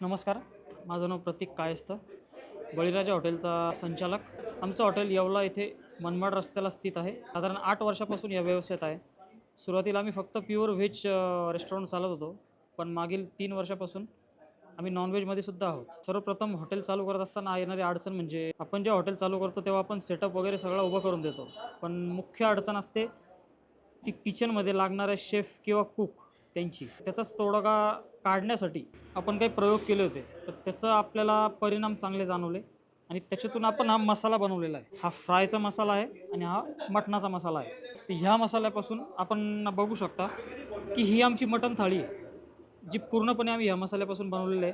नमस्कार. माझं नाव प्रतीक कायस्थ बळीराजा हॉटेलचा संचालक. आमचं हॉटेल येवला येथे मनमाड रस्त्याला स्थित आहे. साधारण आठ वर्षापासून या व्यवसायात आहे. सुरुवातीला आम्ही फक्त प्युअर व्हेज रेस्टॉरंट चालत होतो. पण मागील तीन वर्षापासून आम्ही नॉनव्हेजमध्ये सुद्धा आहोत. सर्वप्रथम हॉटेल चालू करत असताना येणारी अडचण म्हणजे आपण जेव्हा हॉटेल चालू करतो तेव्हा आपण सेटअप वगैरे सगळं उभं करून देतो. पण मुख्य अडचण असते ती किचनमध्ये लागणारे शेफ किंवा कुक त्यांची. त्याचाच तोडगा काढण्यासाठी आपण काही प्रयोग केले होते. तर त्याचं आपल्याला परिणाम चांगले जाणवले आणि त्याच्यातून आपण हा मसाला बनवलेला आहे. हा फ्रायचा मसाला आहे आणि हा मटणाचा मसाला आहे. तर ह्या मसाल्यापासून आपण बघू शकता की ही आमची मटण थाळी आहे जी पूर्णपणे आम्ही ह्या मसाल्यापासून बनवलेली आहे.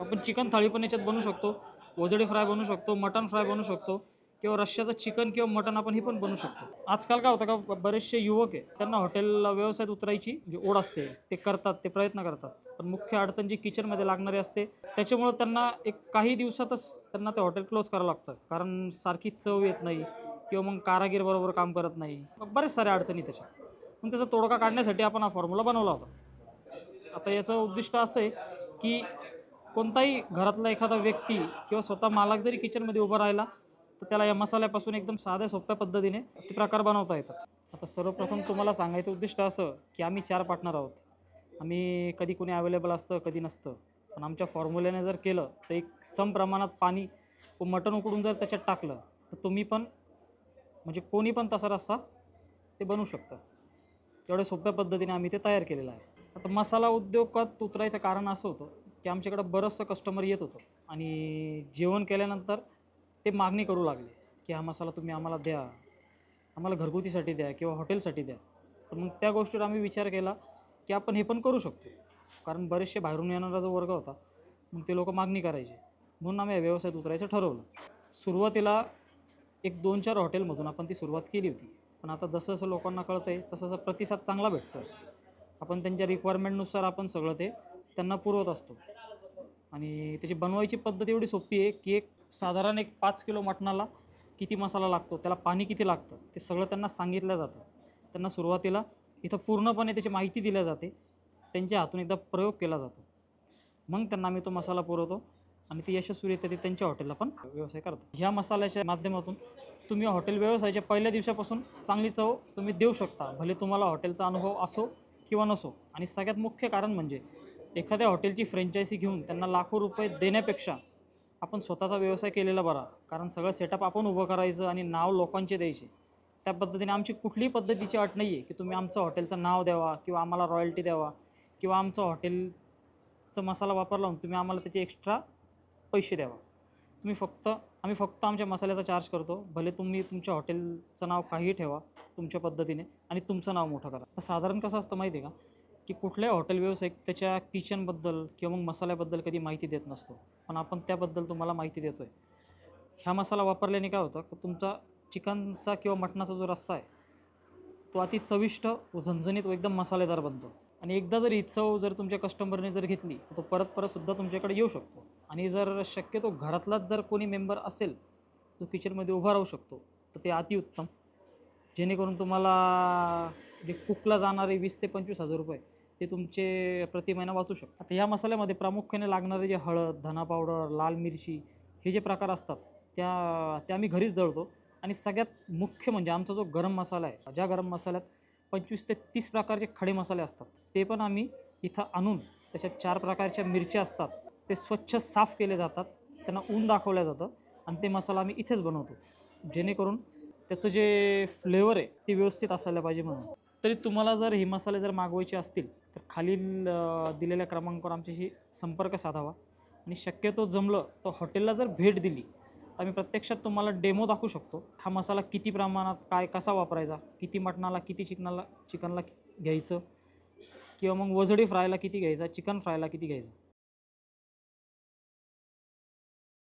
आपण चिकन थाळी पण याच्यात बनवू शकतो वजडी फ्राय बनवू शकतो मटण फ्राय बनवू शकतो. किंवा रश्श्याचं चिकन किंवा मटण आपण हे पण बनवू शकतो. आजकाल काय होतं का बरेचसे युवक आहे त्यांना हॉटेल व्यवसायात उतरायची जी ओढ असते ते करतात ते प्रयत्न करतात. पण मुख्य अडचण जी किचनमध्ये लागणारी असते त्याच्यामुळं त्यांना एक काही दिवसातच त्यांना ते हॉटेल क्लोज करावं लागतं. कारण सारखी चव येत नाही किंवा मग कारागीर बरोबर काम करत नाही. मग बरेच साऱ्या अडचणी त्याच्या मग त्याचा तोडगा काढण्यासाठी आपण हा फॉर्म्युला बनवला होता. आता याचं उद्दिष्ट असं आहे की कोणताही घरातला एखादा व्यक्ती किंवा स्वतः मालक जरी किचनमध्ये उभा राहिला तर त्याला या मसाल्यापासून एकदम साध्या सोप्या पद्धतीने ते प्रकार बनवता येतात. आता सर्वप्रथम तुम्हाला सांगायचं उद्दिष्ट असं की आम्ही चार पार्टनर आहोत. आम्ही कधी कोणी अवेलेबल असतं कधी नसतं. पण आमच्या फॉर्म्युल्याने जर केलं तर एक सम प्रमाणात पाणी व मटण उकडून जर त्याच्यात टाकलं तर तुम्ही पण म्हणजे कोणी पण तसा रस्सा ते बनवू शकतं. एवढ्या सोप्या पद्धतीने आम्ही ते तयार केलेलं आहे. आता मसाला उद्योगात उतरायचं कारण असं होतं की आमच्याकडं बरंचसं कस्टमर येत होतं. आणि जेवण केल्यानंतर ते मागणी करू लागले की हा मसाला तुम्ही आम्हाला द्या. आम्हाला घरगुतीसाठी द्या किंवा हॉटेलसाठी द्या. तर मग त्या गोष्टीवर आम्ही विचार केला की आपण हे पण करू शकतो. कारण बरेचसे बाहेरून येणारा जो वर्ग होता मग ते लोक मागणी करायचे. म्हणून आम्ही या व्यवसायात उतरायचं ठरवलं. सुरुवातीला एक दोन चार हॉटेलमधून आपण ती सुरुवात केली होती. पण आता जसं जसं लोकांना कळतं आहे तसं जसं प्रतिसाद चांगला भेटतो आपण त्यांच्या रिक्वायरमेंटनुसार आपण सगळं ते त्यांना पुरवत असतो. आणि त्याची बनवायची पद्धत एवढी सोपी आहे की एक साधारण एक पाच किलो मटणाला किती मसाला लागतो त्याला पाणी किती लागतं ते सगळं त्यांना सांगितलं जातं. त्यांना सुरुवातीला इथं पूर्णपणे त्याची माहिती दिल्या जाते. त्यांच्या हातून एकदा प्रयोग केला जातो. मग त्यांना आम्ही तो मसाला पुरवतो आणि ती यशस्वीरित्या ते त्यांच्या हॉटेलला पण व्यवसाय करतात. ह्या मसाल्याच्या माध्यमातून तुम्ही हॉटेल व्यवसायाच्या पहिल्या दिवसापासून चांगली चव तुम्ही देऊ शकता. भले तुम्हाला हॉटेलचा अनुभव असो किंवा नसो. आणि सगळ्यात मुख्य कारण म्हणजे एखाद्या हॉटेलची फ्रँचायझी घेऊन त्यांना लाखो रुपये देण्यापेक्षा आपण स्वतःचा व्यवसाय केलेला बरा. कारण सगळं सेटअप आपण उभं करायचं आणि नाव लोकांचे द्यायचे. त्या पद्धतीने आमची कुठलीही पद्धतीची अट नाही आहे की तुम्ही आमचं हॉटेलचं नाव द्यावा किंवा आम्हाला रॉयल्टी द्यावा किंवा आमचं हॉटेलचं मसाला वापर लावून तुम्ही आम्हाला त्याचे एक्स्ट्रा पैसे द्यावा. तुम्ही फक्त आम्ही फक्त आमच्या मसाल्याचा चार्ज करतो. भले तुम्ही तुमच्या हॉटेलचं नाव काहीही ठेवा तुमच्या पद्धतीने आणि तुमचं नाव मोठं करा. तर साधारण कसं असतं माहिती आहे का? की कुठल्याही हॉटेल व्यावसायिक त्याच्या किचनबद्दल किंवा मग मसाल्याबद्दल कधी माहिती देत नसतो. पण आपण त्याबद्दल तुम्हाला माहिती देतो आहे ह्या मसाला वापरल्याने काय होतं की तुमचा चिकनचा किंवा मटणाचा जो रस्सा आहे तो अति चविष्ट व झणझणीत व एकदम मसालेदार बनतो. आणि एकदा जर ही चव जर तुमच्या कस्टमरने जर घेतली तर तो परत परतसुद्धा तुमच्याकडे येऊ शकतो. आणि जर शक्यतो घरातलाच जर कोणी मेंबर असेल तो किचनमध्ये उभा राहू शकतो तर ते अतिउत्तम जेणेकरून तुम्हाला जे कुकला जाणारे वीस ते पंचवीस हजार रुपये ते तुमचे प्रति महिना वाचू शकतात. आता या मसाल्यामध्ये प्रामुख्याने लागणारे जे हळद धना पावडर लाल मिरची हे जे प्रकार असतात त्या त्या आम्ही घरीच दळतो. आणि सगळ्यात मुख्य म्हणजे आमचा जो गरम मसाला आहे ज्या गरम मसाल्यात पंचवीस ते तीस प्रकारचे खडे मसाले असतात ते पण आम्ही इथं आणून त्याच्यात चार प्रकारच्या मिरच्या असतात ते स्वच्छ साफ केले जातात त्यांना ऊन दाखवलं जातं आणि ते मसाला आम्ही इथेच बनवतो. जेणेकरून त्याचं जे फ्लेवर आहे ते व्यवस्थित असायला पाहिजे म्हणून. तरी तुम्हाला जर हे मसाले जर मागवायचे असतील तर खालील दिलेल्या क्रमांकावर आमच्याशी संपर्क साधावा. आणि शक्यतो जमलं तर हॉटेलला जर भेट दिली तर आम्ही प्रत्यक्षात तुम्हाला डेमो दाखवू शकतो. हा मसाला किती प्रमाणात काय कसा वापरायचा किती मटणाला किती चिकनाला चिकनला घ्यायचं किंवा मग वजडी फ्रायला किती घ्यायचा चिकन फ्रायला किती घ्यायचं.